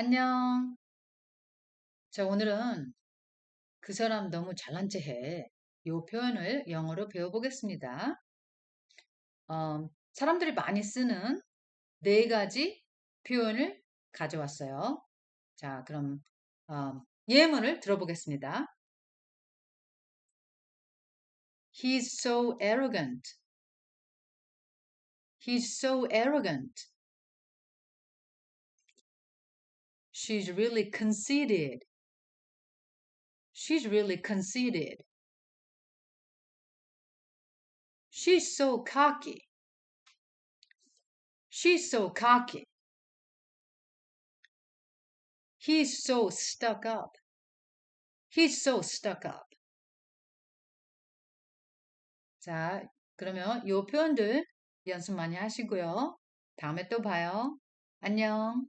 안녕. 자, 오늘은 그 사람 너무 잘난 체 해. 요 표현을 영어로 배워보겠습니다. 어, 사람들이 많이 쓰는 네 가지 표현을 가져왔어요. 자, 그럼 어, 예문을 들어보겠습니다. He's so arrogant. He's so arrogant. She's really conceited. She's really conceited. She's so cocky. She's so cocky. He's so stuck up. He's so stuck up. 자, 그러면 이 표현들 연습 많이 하시고요. 다음에 또 봐요. 안녕.